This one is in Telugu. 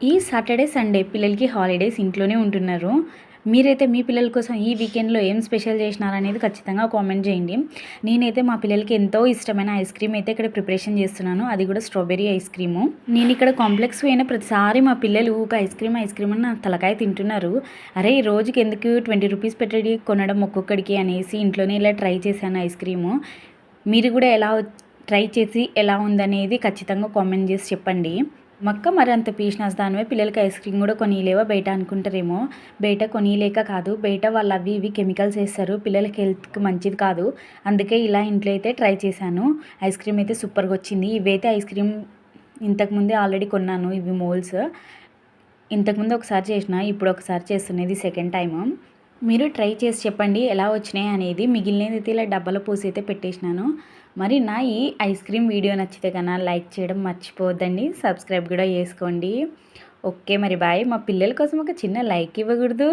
ఈ సాటర్డే సండే పిల్లలకి హాలిడేస్ ఇంట్లోనే ఉంటున్నారు. మీరైతే మీ పిల్లల కోసం ఈ వీకెండ్లో ఏం స్పెషల్ చేసినారనేది ఖచ్చితంగా కామెంట్ చేయండి. నేనైతే మా పిల్లలకి ఎంతో ఇష్టమైన ఐస్ క్రీమ్ అయితే ఇక్కడ ప్రిపరేషన్ చేస్తున్నాను. అది కూడా స్ట్రాబెరీ ఐస్ క్రీము. నేను ఇక్కడ కాంప్లెక్స్ పోయిన ప్రతిసారి మా పిల్లలు ఊక ఐస్ క్రీమ్ ఐస్ క్రీమ్ అని నా తలకాయ తింటున్నారు. అరే ఈ రోజుకి ఎందుకు ట్వంటీ రూపీస్ పెట్టడి కొనడం ఒక్కొక్కడికి అనేసి ఇంట్లోనే ఇలా ట్రై చేశాను ఐస్ క్రీము. మీరు కూడా ఎలా ట్రై చేసి ఎలా ఉందనేది ఖచ్చితంగా కామెంట్ చేసి చెప్పండి. మక్క మరి అంత పీసినాస్ దానివే పిల్లలకి ఐస్ క్రీమ్ కూడా కొనిలేవా బయట అనుకుంటారేమో. బయట కొనిలేక కాదు. బయట వాళ్ళు అవి ఇవి కెమికల్స్ వేస్తారు. పిల్లలకి హెల్త్కి మంచిది కాదు. అందుకే ఇలా ఇంట్లో అయితే ట్రై చేశాను. ఐస్ క్రీమ్ అయితే సూపర్గా వచ్చింది. ఇవైతే ఐస్ క్రీమ్ ఇంతకుముందే ఆల్రెడీ కొన్నాను ఇవి మోల్స్ ఇంతకుముందు ఒకసారి చేసిన ఇప్పుడు ఒకసారి చేస్తున్నది సెకండ్ టైము. మీరు ట్రై చేసి చెప్పండి ఎలా వచ్చినాయి అనేది. మిగిలినది అయితే ఇలా డబ్బాలో పోసి అయితే పెట్టేసినాను. మరి నా ఈ ఐస్ క్రీమ్ వీడియో నచ్చితే కన్నా లైక్ చేయడం మర్చిపోవద్దండి. సబ్స్క్రైబ్ కూడా చేసుకోండి. ఓకే మరి బాయ్. మా పిల్లల కోసం ఒక చిన్న లైక్ ఇవ్వకూడదు.